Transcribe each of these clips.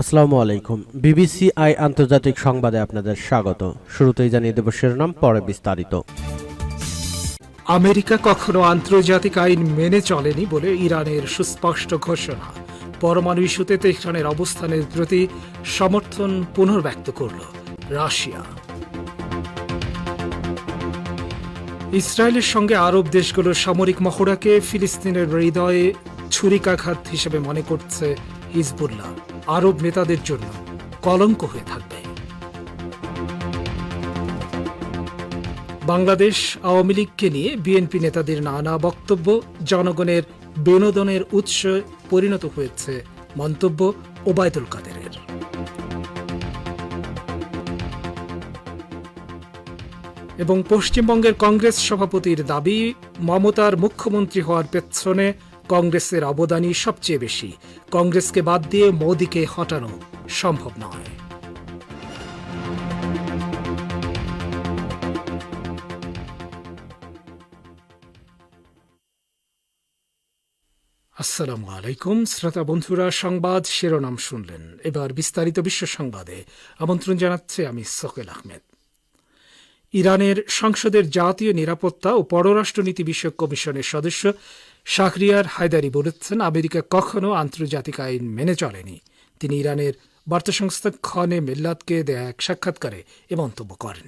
আসসালামু আলাইকুম। BBC I আন্তর্জাতিক সংবাদে আপনাদের স্বাগত। শুরুতেই জানিয়ে দেব শিরোনাম, পরে বিস্তারিত। আমেরিকা কখনো আন্তর্জাতিক আইন মেনে চলেনি বলে ইরানের সুস্পষ্ট ঘোষণা। পরমাণু ইস্যুতে তেহরানের অবস্থানের প্রতি সমর্থন পুনর্ব্যক্ত করল রাশিয়া। ইসরায়েলের সঙ্গে আরব দেশগুলোর সামরিক মহড়াকে ফিলিস্তিনের হৃদয়ে ছুরিকাঘাত হিসেবে মনে করছে হিজবুল্লাহ। আরব নেতাদের জন্য কলঙ্ক হয়ে থাকবে। বাংলাদেশ আওয়ামী লীগকে নিয়ে বিএনপি নেতাদের নানা বক্তব্য, জনগণের বিনোদনের উৎস পরিণত হয়েছে মন্তব্য ওবায়দুল কাদেরের। এবং পশ্চিমবঙ্গের কংগ্রেস সভাপতির দাবি, মমতার মুখ্যমন্ত্রী হওয়ার পেছনে কংগ্রেসের অবদানই সবচেয়ে বেশি। কংগ্রেসকে বাদ দিয়ে মোদীকে হটানো সম্ভব নয়। আসসালামু আলাইকুম, শ্রোতা বন্ধুরা, সংবাদ শিরোনাম শুনলেন। এবার বিস্তারিত বিশ্ব সংবাদে আমন্ত্রণ জানাচ্ছে আমি সকেল আহমেদ। ইরানের সংসদের জাতীয় নিরাপত্তা ও পররাষ্ট্রনীতি বিষয়ক কমিশনের সদস্য শাহরিয়ার হায়দারি বলেছেন, আমেরিকা কখনো আন্তর্জাতিক আইন মেনে চলেনি। তিনি ইরানের বার্তা সংস্থা খনে মিল্লাতকে দেয়া এক সাক্ষাৎকারে এ মন্তব্য করেন।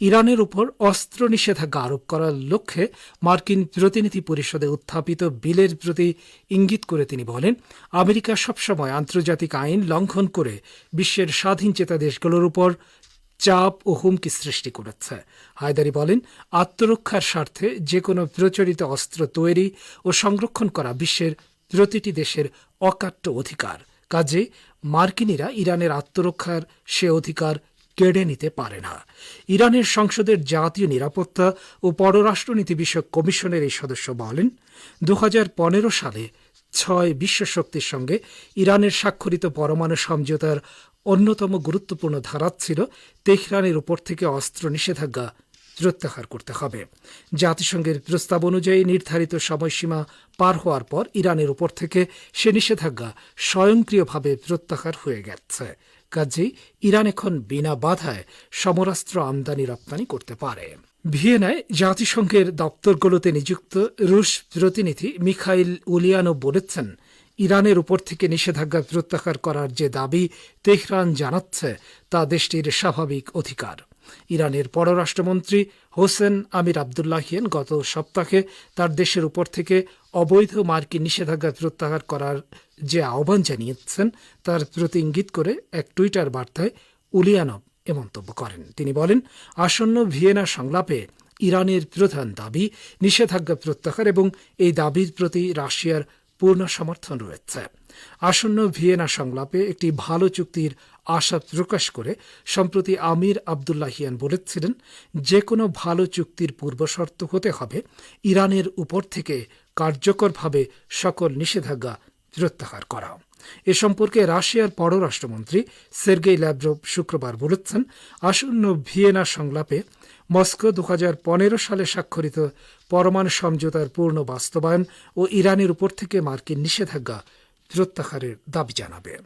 ইরানের উপর অস্ত্র নিষেধাজ্ঞা আরোপ করার লক্ষ্যে মার্কিন প্রতিনিধি পরিষদে উত্থাপিত বিলের প্রতি ইঙ্গিত করে তিনি বলেন, আমেরিকা সবসময় আন্তর্জাতিক আইন লঙ্ঘন করে বিশ্বের স্বাধীন চেতা দেশগুলোর উপর চাপ ও হুমকি সৃষ্টি করেছে। হায়দারি বলেন, আত্মরক্ষার স্বার্থে যে কোনো প্রচলিত অস্ত্র তৈরি ও সংরক্ষণ করা বিশ্বের প্রতিটি দেশের অকাট্য অধিকার। কাজে, মার্কিনীরা ইরানের আত্মরক্ষার সে অধিকার কেড়ে নিতে পারে না। ইরানের সংসদের জাতীয় নিরাপত্তা ও পররাষ্ট্রনীতি বিষয়ক কমিশনের এই সদস্য বলেন দু হাজার পনেরো সালে ছয় বিশ্ব শক্তির সঙ্গে ইরানের স্বাক্ষরিত পরমাণু সমঝোতার অন্যতম গুরুত্বপূর্ণ ধারা ছিল তেহরানের উপর থেকে অস্ত্র নিষেধাজ্ঞা প্রত্যাহার করতে হবে। জাতিসংঘের প্রস্তাব অনুযায়ী নির্ধারিত সময়সীমা পার হওয়ার পর ইরানের উপর থেকে সে নিষেধাজ্ঞা স্বয়ংক্রিয়ভাবে প্রত্যাহার হয়ে গেছে। কাজেই ইরান এখন বিনা বাধায় সমরাস্ত্র আমদানি রপ্তানি করতে পারে। ভিয়েনায় জাতিসংঘের দপ্তরগুলোতে নিযুক্ত রুশ প্রতিনিধি মিখাইল উলিয়ানো বলেছেন ইরানের উপর থেকে নিষেধাজ্ঞা প্রত্যাহার করার যে দাবি, তেহরান জানাচ্ছে, তা দেশটির স্বাভাবিক অধিকার। ইরানের পররাষ্ট্রমন্ত্রী হোসেন আমির আবদুল্লাহিয়ান গত সপ্তাহে তার দেশের উপর থেকে অবৈধ মার্কিন নিষেধাজ্ঞা প্রত্যাহার করার যে আহ্বান জানিয়েছেন, তার প্রতি ইঙ্গিত করে এক টুইটার বার্তায় উলিয়ানব এ মন্তব্য করেন। তিনি বলেন, আসন্ন ভিয়েনা সংলাপে ইরানের প্রধান দাবি, নিষেধাজ্ঞা প্রত্যাহার এবং এই দাবির প্রতি রাশিয়ার পূর্ণ সমর্থন রয়েছে। আসন্ন ভিয়েনা সংলাপে একটি ভালো চুক্তির আশা প্রকাশ করে সম্প্রতি আমির আবদুল্লাহিয়ান বলেছিলেন যে কোনো ভালো চুক্তির পূর্বশর্ত হতে হবে ইরানের উপর থেকে কার্যকরভাবে সকল নিষেধাজ্ঞা প্রত্যাহার করা। এ সম্পর্কে রাশিয়ার পররাষ্ট্রমন্ত্রী সের্গেই ল্যাব্রভ শুক্রবার বলেছেন, আসন্ন ভিয়েনা সংলাপে মস্কো দু হাজার পনেরো সালে স্বাক্ষরিত পরমাণু সমঝোতার পূর্ণ বাস্তবায়ন ও ইরানের উপর থেকে মার্কিন নিষেধাজ্ঞা প্রত্যাহারের দাবি জানাবে।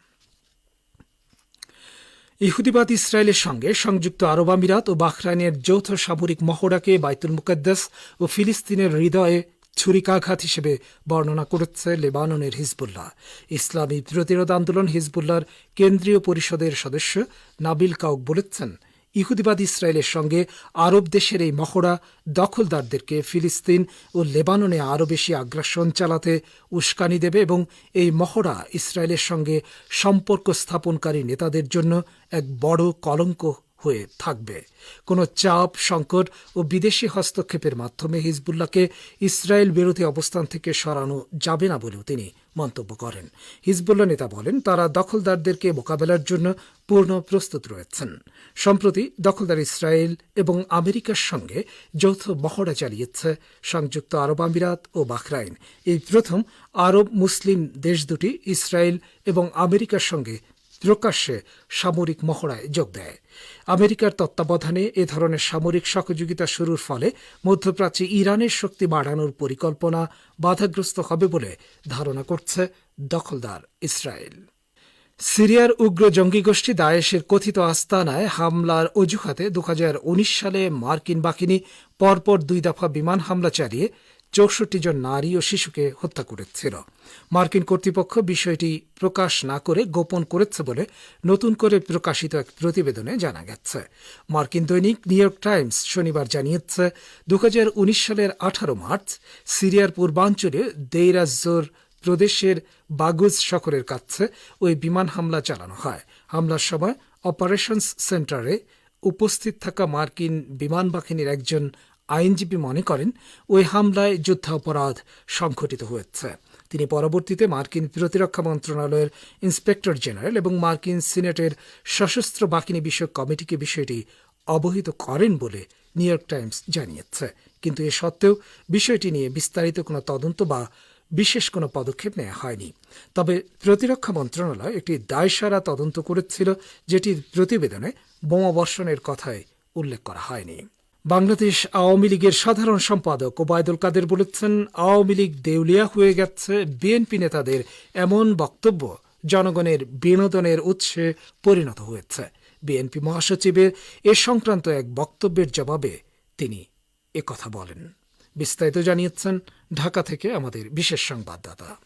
ইহুদিবাদ ইসরায়েলের সঙ্গে সংযুক্ত আরব আমিরাত ও বাহরাইনের যৌথ সামরিক মহড়াকে বাইতুল মুকদ্দাস ও ফিলিস্তিনের হৃদয়ে ছুরিকাঘাত হিসেবে বর্ণনা করেছে লেবাননের হিজবুল্লাহ। ইসলামী প্রতিরোধ আন্দোলন হিজবুল্লাহর কেন্দ্রীয় পরিষদের সদস্য নাবিল কাউক বলেছেন ইহুদিবাদ ইসরায়েলের সঙ্গে আরব দেশের এই মহড়া দখলদারদেরকে ফিলিস্তিন ও লেবাননে আরও বেশি আগ্রাসন চালাতে উস্কানি দেবে এবং এই মহড়া ইসরায়েলের সঙ্গে সম্পর্ক স্থাপনকারী নেতাদের জন্য এক বড় কলঙ্ক হয়ে থাকবে। কোনো চাপ, সংকট ও বিদেশি হস্তক্ষেপের মাধ্যমে হিজবুল্লাহকে ইসরায়েল বিরোধী অবস্থান থেকে সরানো যাবে না বলেও তিনি মন্তব্য করেন। হিজবুল্লাহ নেতা বলেন, তারা দখলদারদেরকে মোকাবেলার জন্য পূর্ণ প্রস্তুত রয়েছেন। সম্প্রতি দখলদার ইসরায়েল এবং আমেরিকার সঙ্গে যৌথ মহড়া চালিয়েছে সংযুক্ত আরব আমিরাত ও বাহরাইন। এই প্রথম আরব মুসলিম দেশ দুটি ইসরায়েল এবং আমেরিকার সঙ্গে প্রকাশ্যে সামরিক মহড়ায় যোগ দেয়। আমেরিকার তত্ত্বাবধানে এ ধরনের সামরিক সহযোগিতা শুরুর ফলে মধ্যপ্রাচ্যে ইরানের শক্তি বাড়ানোর পরিকল্পনা বাধাগ্রস্ত হবে বলে ধারণা করছে দখলদার ইসরায়েল। সিরিয়ার উগ্র জঙ্গি গোষ্ঠী দায়েশের কথিত আস্তানায় হামলার অজুহাতে দু হাজার উনিশ সালে মার্কিন বাহিনী পরপর দুই দফা বিমান হামলা চালিয়ে চৌষট্টি জন নারী ও শিশুকে হত্যা করেছিল। মার্কিন কর্তৃপক্ষ বিষয়টি প্রকাশ না করে গোপন করেছে বলে নতুন করে প্রকাশিত এক প্রতিবেদনে জানা গেছে। মার্কিন দৈনিক নিউ ইয়র্ক টাইমস শনিবার জানিয়েছে দু হাজার উনিশ সালের আঠারো মার্চ সিরিয়ার পূর্বাঞ্চলে দেইরাজোর প্রদেশের বাগুজ শহরের কাছে ওই বিমান হামলা চালানো হয়। হামলার সময় অপারেশনস সেন্টারে উপস্থিত থাকা মার্কিন বিমান বাহিনীর একজন আইনজীবী মনে করেন, ওই হামলায় যুদ্ধাপরাধ সংঘটিত হয়েছে। তিনি পরবর্তীতে মার্কিন প্রতিরক্ষা মন্ত্রণালয়ের ইন্সপেক্টর জেনারেল এবং মার্কিন সিনেটের সশস্ত্র বাহিনী বিষয়ক কমিটিকে বিষয়টি অবহিত করেন বলে নিউ ইয়র্ক টাইমস জানিয়েছে। কিন্তু এ সত্ত্বেও বিষয়টি নিয়ে বিস্তারিত কোনো তদন্ত বা বিশেষ কোনো পদক্ষেপ নেওয়া হয়নি। তবে প্রতিরক্ষা মন্ত্রণালয় একটি দায়সারা তদন্ত করেছিল, যেটির প্রতিবেদনে বোমাবর্ষণের কথায় উল্লেখ করা হয়নি। বাংলাদেশ আওয়ামী লীগের সাধারণ সম্পাদক ওবায়দুল কাদের বলেছেন, আওয়ামী লীগ দেউলিয়া হয়ে গেছে, বিএনপি নেতাদের এমন বক্তব্য জনগণের বিনোদনের উৎসে পরিণত হয়েছে। বিএনপি মহাসচিবের এ সংক্রান্ত এক বক্তব্যের জবাবে তিনি একথা বলেন। বিস্তারিত জানিয়েছেন ঢাকা থেকে আমাদের বিশেষ সংবাদদাতা।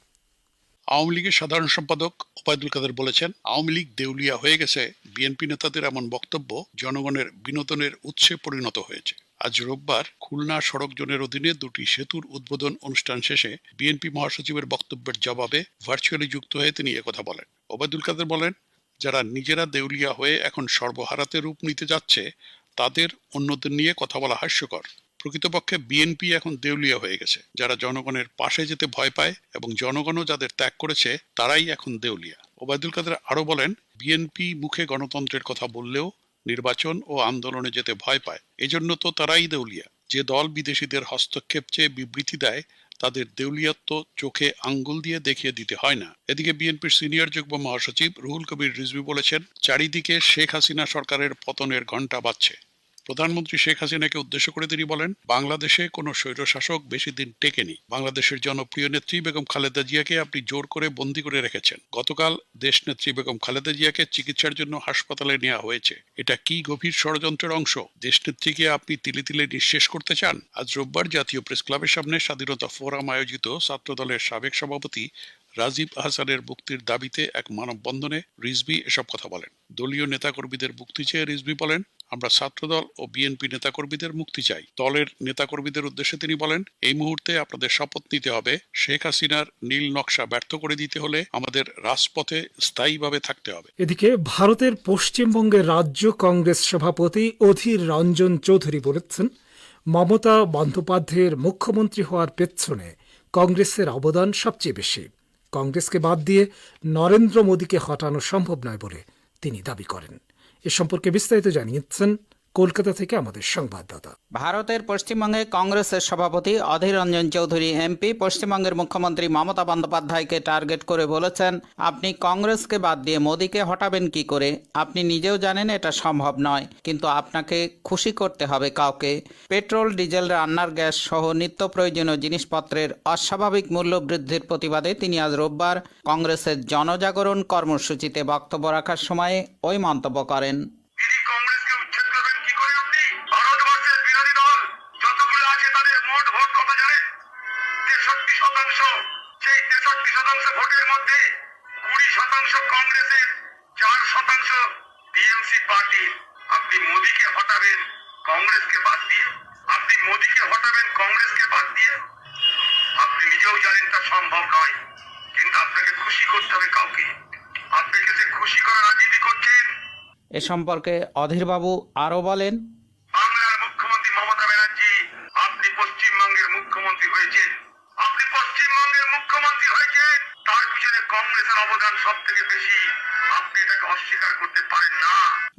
আওয়ামী লীগের সাধারণ সম্পাদক ওবায়দুল কাদের বলেছেন, আওয়ামী লীগ দেউলিয়া হয়ে গেছে, বিএনপি নেতাদের এমন বক্তব্য জনগণের বিনোদনের উৎসে পরিণত হয়েছে। আজ রোববার খুলনা সড়ক জোনের অধীনে দুটি সেতুর উদ্বোধন অনুষ্ঠান শেষে বিএনপি মহাসচিবের বক্তব্যের জবাবে ভার্চুয়ালি যুক্ত হয়ে তিনি একথা বলেন। ওবায়দুল কাদের বলেন, যারা নিজেরা দেউলিয়া হয়ে এখন সর্বহারাতে রূপ নিতে যাচ্ছে, তাদের অন্যদের নিয়ে কথা বলা হাস্যকর। প্রকৃতপক্ষে বিএনপি এখন দেউলিয়া হয়ে গেছে। যারা জনগণের পাশে যেতে ভয় পায় এবং জনগণও যাদের ত্যাগ করেছে, তারাই এখন দেউলিয়া। ওবায়দুল কাদের আরও বলেন বিএনপি মুখে গণতন্ত্রের কথা বললেও নির্বাচন ও আন্দোলনে যেতে ভয় পায়। এজন্য তো তারাই দেউলিয়া। যে দল বিদেশিদের হস্তক্ষেপ চেয়ে বিবৃতি দেয়, তাদের দেউলিয়াত্ব চোখে আঙ্গুল দিয়ে দেখিয়ে দিতে হয় না। এদিকে বিএনপির সিনিয়র যুগ্ম মহাসচিব রুহুল কবির রিজভি বলেছেন, চারিদিকে শেখ হাসিনা সরকারের পতনের ঘণ্টা বাজছে। প্রধানমন্ত্রী শেখ হাসিনাকে উদ্দেশ্য করে তিনি বলেন, বাংলাদেশে কোনো স্বৈরশাসক বেশি দিন টেকেনি। বাংলাদেশের জনপ্রিয় নেত্রী বেগম খালেদা জিয়াকে আপনি জোর করে বন্দি করে রেখেছেন। গতকাল দেশ নেত্রী বেগম খালেদা জিয়াকে চিকিৎসার জন্য হাসপাতালে নেওয়া হয়েছে। এটা কি গভীর ষড়যন্ত্রের অংশ? দেশ নেত্রীকে আপনি তিলে তিলে নিঃশেষ করতে চান? আজ রোববার জাতীয় প্রেস ক্লাবের সামনে স্বাধীনতা ফোরাম আয়োজিত ছাত্রদলের সাবেক সভাপতি রাজীব আহসানের মুক্তির দাবিতে এক মানববন্ধনে রিজভি এসব কথা বলেন। দলীয় নেতাকর্মীদের মুক্তি চেয়ে রিজভি বলেন আমরা ছাত্রদল ও বিএনপি নেতাকর্মীদের মুক্তি চাই। দলের নেতাকর্মীদের উদ্দেশ্যে তিনি বলেন, এই মুহূর্তে আপনাদের শপথ নিতে হবে। শেখ হাসিনার নীল নকশা ব্যর্থ করে দিতে হলে আমাদের রাজপথে স্থায়ীভাবে থাকতে হবে। এদিকে ভারতের পশ্চিমবঙ্গের রাজ্য কংগ্রেস সভাপতি অধীর রঞ্জন চৌধুরী বলেছেন, মমতা বন্দ্যোপাধ্যায়ের মুখ্যমন্ত্রী হওয়ার পেছনে কংগ্রেসের অবদান সবচেয়ে বেশি। কংগ্রেসকে বাদ দিয়ে নরেন্দ্র মোদীকে হটানো সম্ভব নয় বলে তিনি দাবি করেন। এ সম্পর্কে বিস্তারিত জানিয়েছেন কলকাতা থেকে আমাদের সংবাদদাতা। ভারতের পশ্চিমবঙ্গে কংগ্রেসের সভাপতি অধীর রঞ্জন চৌধুরী এমপি, পশ্চিমবঙ্গের মুখ্যমন্ত্রী মমতা বন্দ্যোপাধ্যায়কে টার্গেট করে বলেছেন, আপনি কংগ্রেসকে বাদ দিয়ে মোদীকে হটাবেন কি করে? আপনি নিজেও জানেন এটা সম্ভব নয়, কিন্তু আপনাকে খুশি করতে হবে কাউকে। পেট্রোল, ডিজেল, রান্নার গ্যাস সহ নিত্য প্রয়োজনীয় জিনিসপত্রের অস্বাভাবিক মূল্য বৃদ্ধির প্রতিবাদে তিনি আজ রোববার কংগ্রেসের জনজাগরণ কর্মসূচিতে বক্তব্য রাখার সময়ে ওই মন্তব্য করেন। তাদের মোট ভোট কত তেষট্টি শতাংশ। সেই তেষট্টি শতাংশ ভোটের মধ্যে কুড়ি শতাংশ কংগ্রেসের, চার শতাংশ পার্টির আপনি মোদীকে হটাবেন, কংগ্রেসকে বাদ দিয়ে। আপনি মোদীকে হটাবেন, কংগ্রেসকে বাদ দিয়ে। আপনি নিজেও জানেন তা সম্ভব নয়, কিন্তু আপনাকে খুশি করতে হবে কাউকে। আপনাকে যে খুশি করার রাজনীতি করছেন। এ সম্পর্কে অধীরবাবু আরও বলেন।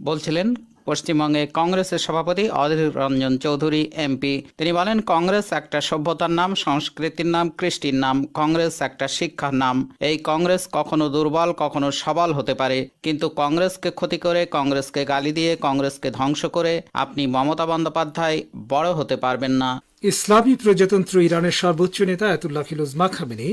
বলছিলেন, পশ্চিমবঙ্গে কংগ্রেসের সভাপতি অধীর রঞ্জন চৌধুরী, এমপি। তিনি বলেন, কংগ্রেস একটা সভ্যতার নাম, সংস্কৃতির নাম, কৃষ্টির নাম, কংগ্রেস একটা শিক্ষার নাম। এই কংগ্রেস কখনো দুর্বল, কখনো সবল হতে পারে। কিন্তু কংগ্রেসকে ক্ষতি করে, কংগ্রেসকে গালি দিয়ে, কংগ্রেসকে ধ্বংস করে আপনি মমতা বন্দ্যোপাধ্যায় বড় হতে পারবেন না। ইসলামী প্রজাতন্ত্র ইরানের সর্বোচ্চ নেতা আয়াতুল্লাহ খিলুজমা খামেনি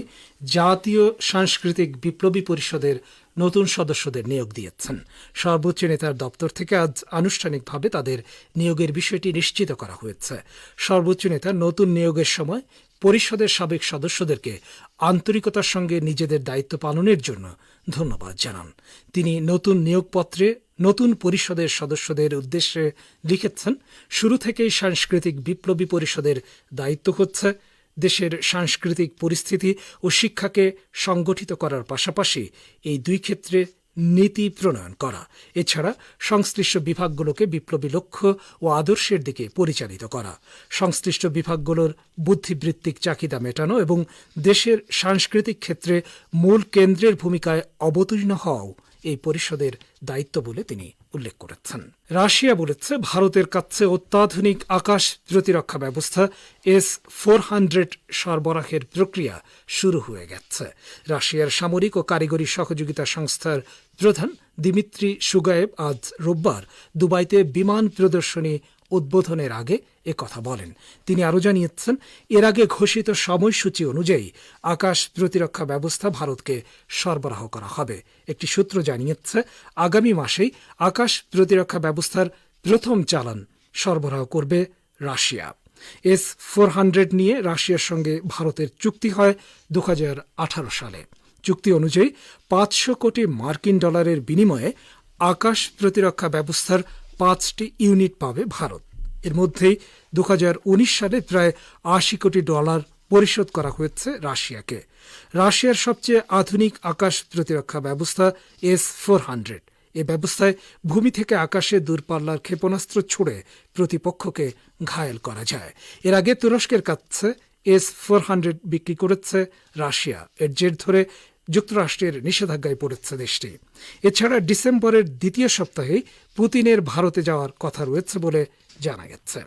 জাতীয় সাংস্কৃতিক বিপ্লবী পরিষদের নতুন সদস্যদের নিয়োগ দিয়েছেন। সর্বোচ্চ নেতার দপ্তর থেকে আজ আনুষ্ঠানিকভাবে তাদের নিয়োগের বিষয়টি নিশ্চিত করা হয়েছে। সর্বোচ্চ নেতার নতুন নিয়োগের সময় পরিষদের সাবেক সদস্যদেরকে আন্তরিকতার সঙ্গে নিজেদের দায়িত্ব পালনের জন্য ধন্যবাদ জানান। তিনি নতুন নিয়োগপত্রে নতুন পরিষদের সদস্যদের উদ্দেশ্যে লিখেছেন, শুরু থেকেই সাংস্কৃতিক বিপ্লবী পরিষদের দায়িত্ব হচ্ছে দেশের সাংস্কৃতিক পরিস্থিতি ও শিক্ষাকে সংগঠিত করার পাশাপাশি এই দুই ক্ষেত্রে নীতি প্রণয়ন করা, এছাড়া সংশ্লিষ্ট বিভাগগুলোকে বিপ্লবী লক্ষ্য ও আদর্শের দিকে পরিচালিত করা, সংশ্লিষ্ট বিভাগগুলোর বুদ্ধিবৃত্তিক চাহিদা মেটানো এবং দেশের সাংস্কৃতিক ক্ষেত্রে মূল কেন্দ্রের ভূমিকায় অবতীর্ণ হওয়াও এই পরিষদের দায়িত্ব বলে তিনি উল্লেখ করেছেন। রাশিয়া বলেছে, ভারতের কাছে অত্যাধুনিক আকাশ প্রতিরক্ষা ব্যবস্থা এস ফোর হান্ড্রেড সরবরাহের প্রক্রিয়া শুরু হয়ে গেছে। রাশিয়ার সামরিক ও কারিগরি সহযোগিতা সংস্থার প্রধান দিমিত্রি সুগায়েব আজ রোববার দুবাইতে বিমান প্রদর্শনী উদ্বোধনের আগে এ কথা বলেন। তিনি আরও জানিয়েছেন, এর আগে ঘোষিত সময়সূচি অনুযায়ী আকাশ প্রতিরক্ষা ব্যবস্থা ভারতকে সরবরাহ করা হবে। একটি সূত্র জানিয়েছে, আগামী মাসেই আকাশ প্রতিরক্ষা ব্যবস্থার প্রথম চালান সরবরাহ করবে রাশিয়া। এস ফোর হান্ড্রেড নিয়ে রাশিয়ার সঙ্গে ভারতের চুক্তি হয় দু হাজার আঠারো সালে। চুক্তি অনুযায়ী পাঁচশো কোটি মার্কিন ডলারের বিনিময়ে আকাশ প্রতিরক্ষা ব্যবস্থার পাঁচটি ইউনিট পাবে ভারত। এর মধ্যেই দু সালে প্রায় আশি কোটি ডলার পরিশোধ করা হয়েছে রাশিয়াকে। রাশিয়ার সবচেয়ে আধুনিক আকাশ প্রতিরক্ষা ব্যবস্থা এস ফোর হান্ড্রেড। এ ব্যবস্থায় ভূমি থেকে আকাশে দূরপাল্লার ক্ষেপণাস্ত্র ছুড়ে প্রতিপক্ষকে ঘায়েল করা যায়। এর আগে তুরস্কের কাছে এস ফোর হান্ড্রেড বিক্রি করেছে রাশিয়া। এর জের ধরে যুক্তরাষ্ট্রের নিষেধাজ্ঞায় পড়েছে দেশটি। এছাড়া ডিসেম্বরের দ্বিতীয় সপ্তাহে পুতিনের ভারতে যাওয়ার কথা রয়েছে বলে জানা গেছে।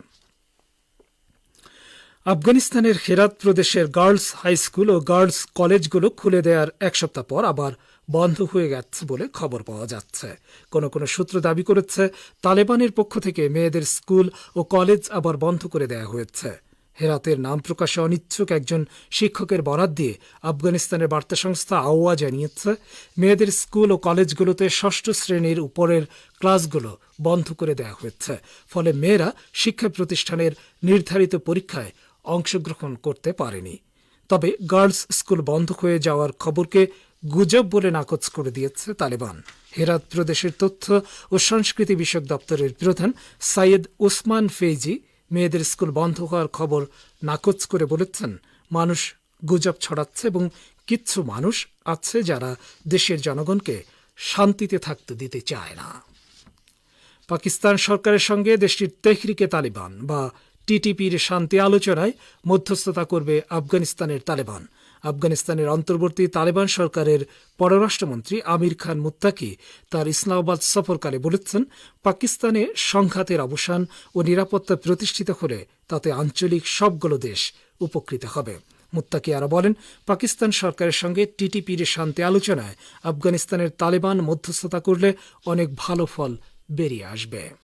আফগানিস্তানের হেরাত প্রদেশের গার্লস হাই স্কুল ও গার্লস কলেজগুলো খুলে দেওয়ার এক সপ্তাহ পর আবার বন্ধ হয়ে গেছে বলে খবর পাওয়া যাচ্ছে। কোন কোন সূত্র দাবি করেছে, তালেবানের পক্ষ থেকে মেয়েদের স্কুল ও কলেজ আবার বন্ধ করে দেওয়া হয়েছে। হেরাতের নাম প্রকাশে অনিচ্ছুক একজন শিক্ষকের বরাত দিয়ে আফগানিস্তানের বার্তা সংস্থা আওয়া জানিয়েছে, মেয়েদের স্কুল ও কলেজগুলোতে ষষ্ঠ শ্রেণির উপরের ক্লাসগুলো বন্ধ করে দেওয়া হয়েছে। ফলে মেয়েরা শিক্ষা প্রতিষ্ঠানের নির্ধারিত পরীক্ষায় অংশগ্রহণ করতে পারেনি। তবে গার্লস স্কুল বন্ধ হয়ে যাওয়ার খবরকে গুজব বলে নাকচ করে দিয়েছে তালেবান। হেরাত প্রদেশের তথ্য ও সংস্কৃতি বিষয়ক দপ্তরের প্রধান সাইয়েদ ওসমান ফেইজি মেয়েদের স্কুল বন্ধ হওয়ার খবর নাকচ করে বলেছেন। মানুষ গুজব ছড়াচ্ছে এবং কিছু মানুষ আছে যারা দেশের জনগণকে শান্তিতে থাকতে দিতে চায় না। পাকিস্তান সরকারের সঙ্গে দেশটির তেহরিকে তালিবান বা টিটিপির শান্তি আলোচনায় মধ্যস্থতা করবে আফগানিস্তানের তালেবান। আফগানিস্তানের অন্তর্বর্তী তালেবান সরকারের পররাষ্ট্রমন্ত্রী আমির খান মুত্তাকি তার ইসলামাবাদ সফরকালে বলেছেন, পাকিস্তানে সংঘাতের অবসান ও নিরাপত্তা প্রতিষ্ঠিত হলে তাতে আঞ্চলিক সবগুলো দেশ উপকৃত হবে। মুত্তাকি আরও বলেন, পাকিস্তান সরকারের সঙ্গে টিটিপির শান্তি আলোচনায় আফগানিস্তানের তালেবান মধ্যস্থতা করলে অনেক ভালো ফল বেরিয়ে আসবে।